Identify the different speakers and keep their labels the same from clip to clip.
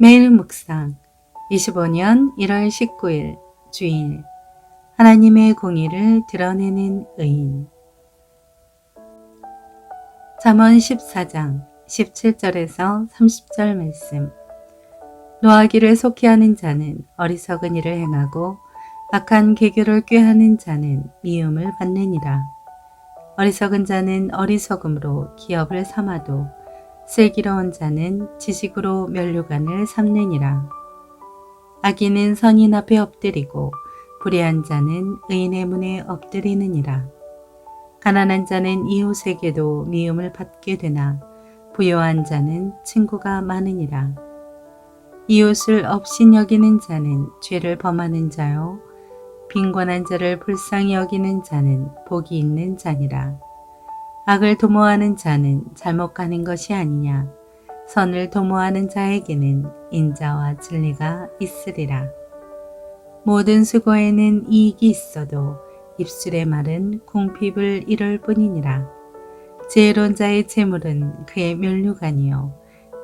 Speaker 1: 매일 묵상. 25년 1월 19일 주일. 하나님의 공의를 드러내는 의인. 잠언 14장 17절에서 30절 말씀. 노하기를 속히 하는 자는 어리석은 일을 행하고 악한 계교를 꾀하는 자는 미움을 받느니라. 어리석은 자는 어리석음으로 기업을 삼아도 슬기로운 자는 지식으로 면류관을 삼느니라. 악인은 선인 앞에 엎드리고 불의한 자는 의인의 문에 엎드리느니라. 가난한 자는 이웃에게도 미움을 받게 되나 부요한 자는 친구가 많으니라. 이웃을 업신 여기는 자는 죄를 범하는 자요. 빈곤한 자를 불쌍히 여기는 자는 복이 있는 자니라. 악을 도모하는 자는 잘못 가는 것이 아니냐. 선을 도모하는 자에게는 인자와 진리가 있으리라. 모든 수고에는 이익이 있어도 입술의 말은 궁핍을 이룰 뿐이니라. 지혜로운 자의 재물은 그의 면류관이요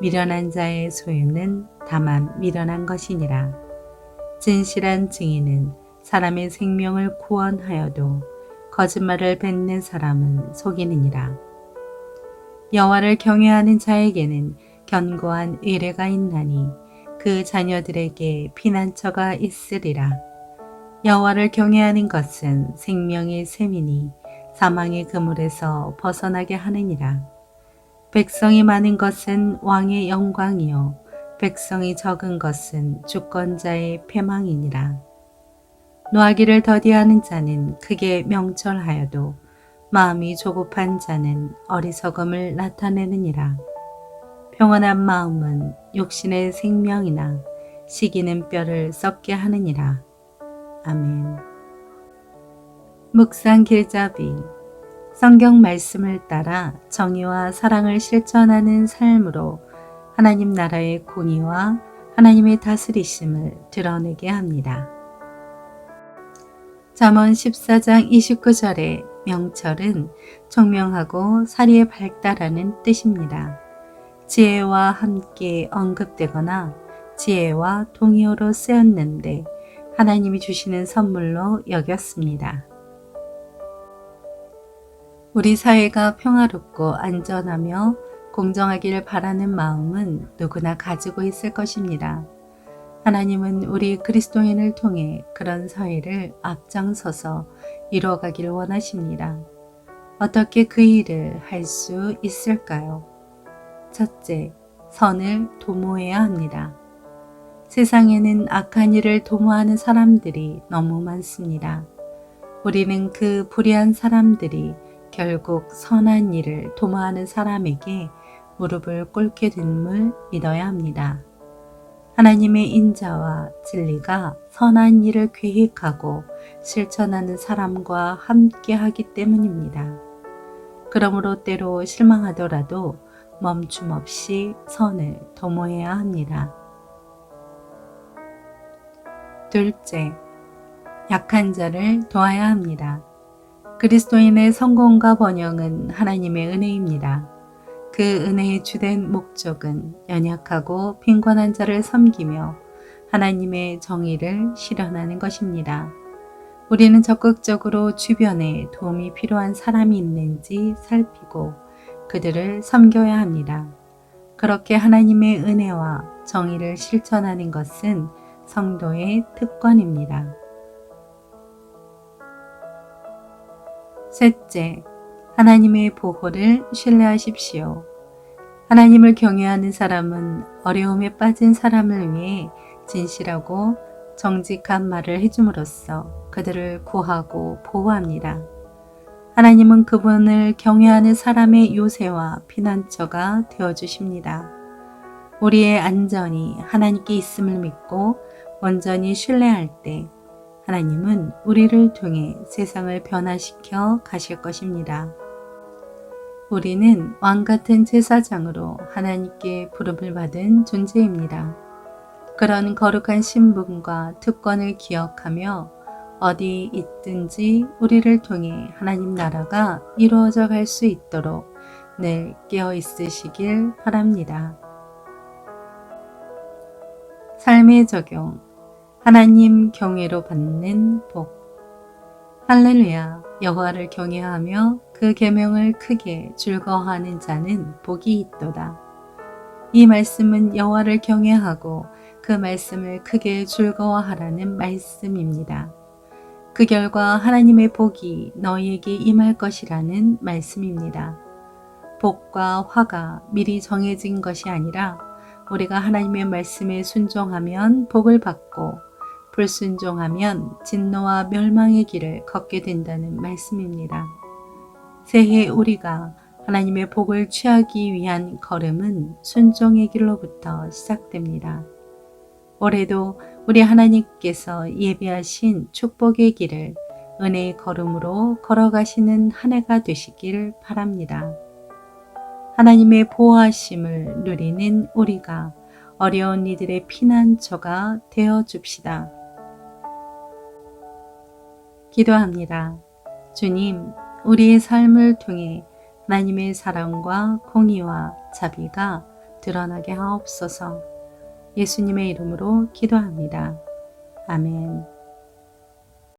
Speaker 1: 미련한 자의 소유는 다만 미련한 것이니라. 진실한 증인은 사람의 생명을 구원하여도 거짓말을 뱉는 사람은 속이느니라. 여호와를 경외하는 자에게는 견고한 의뢰가 있나니 그 자녀들에게 피난처가 있으리라. 여호와를 경외하는 것은 생명의 셈이니 사망의 그물에서 벗어나게 하느니라. 백성이 많은 것은 왕의 영광이요 백성이 적은 것은 주권자의 패망이니라. 노하기를 더디하는 자는 크게 명철하여도 마음이 조급한 자는 어리석음을 나타내느니라. 평온한 마음은 욕심의 생명이나 시기는 뼈를 썩게 하느니라. 아멘. 묵상 길잡이 성경 말씀을 따라 정의와 사랑을 실천하는 삶으로 하나님 나라의 공의와 하나님의 다스리심을 드러내게 합니다. 잠언 14장 29절의 명철은 총명하고 사리에 밝다라는 뜻입니다. 지혜와 함께 언급되거나 지혜와 동의어로 쓰였는데 하나님이 주시는 선물로 여겼습니다. 우리 사회가 평화롭고 안전하며 공정하기를 바라는 마음은 누구나 가지고 있을 것입니다. 하나님은 우리 그리스도인을 통해 그런 사회를 앞장서서 이루어가기를 원하십니다. 어떻게 그 일을 할 수 있을까요? 첫째, 선을 도모해야 합니다. 세상에는 악한 일을 도모하는 사람들이 너무 많습니다. 우리는 그 불의한 사람들이 결국 선한 일을 도모하는 사람에게 무릎을 꿇게 됨을 믿어야 합니다. 하나님의 인자와 진리가 선한 일을 계획하고 실천하는 사람과 함께 하기 때문입니다. 그러므로 때로 실망하더라도 멈춤 없이 선을 도모해야 합니다. 둘째, 약한 자를 도와야 합니다. 그리스도인의 성공과 번영은 하나님의 은혜입니다. 그 은혜의 주된 목적은 연약하고 빈곤한 자를 섬기며 하나님의 정의를 실현하는 것입니다. 우리는 적극적으로 주변에 도움이 필요한 사람이 있는지 살피고 그들을 섬겨야 합니다. 그렇게 하나님의 은혜와 정의를 실천하는 것은 성도의 특권입니다. 셋째, 하나님의 보호를 신뢰하십시오. 하나님을 경외하는 사람은 어려움에 빠진 사람을 위해 진실하고 정직한 말을 해줌으로써 그들을 구하고 보호합니다. 하나님은 그분을 경외하는 사람의 요새와 피난처가 되어 주십니다. 우리의 안전이 하나님께 있음을 믿고 온전히 신뢰할 때 하나님은 우리를 통해 세상을 변화시켜 가실 것입니다. 우리는 왕 같은 제사장으로 하나님께 부름을 받은 존재입니다. 그런 거룩한 신분과 특권을 기억하며 어디 있든지 우리를 통해 하나님 나라가 이루어져 갈 수 있도록 늘 깨어 있으시길 바랍니다. 삶의 적용. 하나님 경외로 받는 복. 할렐루야. 여호와를 경외하며 그 계명을 크게 즐거워하는 자는 복이 있도다. 이 말씀은 여호와를 경외하고 그 말씀을 크게 즐거워하라는 말씀입니다. 그 결과 하나님의 복이 너희에게 임할 것이라는 말씀입니다. 복과 화가 미리 정해진 것이 아니라 우리가 하나님의 말씀에 순종하면 복을 받고 불순종하면 진노와 멸망의 길을 걷게 된다는 말씀입니다. 새해 우리가 하나님의 복을 취하기 위한 걸음은 순종의 길로부터 시작됩니다. 올해도 우리 하나님께서 예비하신 축복의 길을 은혜의 걸음으로 걸어가시는 한 해가 되시길 바랍니다. 하나님의 보호하심을 누리는 우리가 어려운 이들의 피난처가 되어 줍시다. 기도합니다. 주님, 우리의 삶을 통해 하나님의 사랑과 공의와 자비가 드러나게 하옵소서. 예수님의 이름으로 기도합니다. 아멘.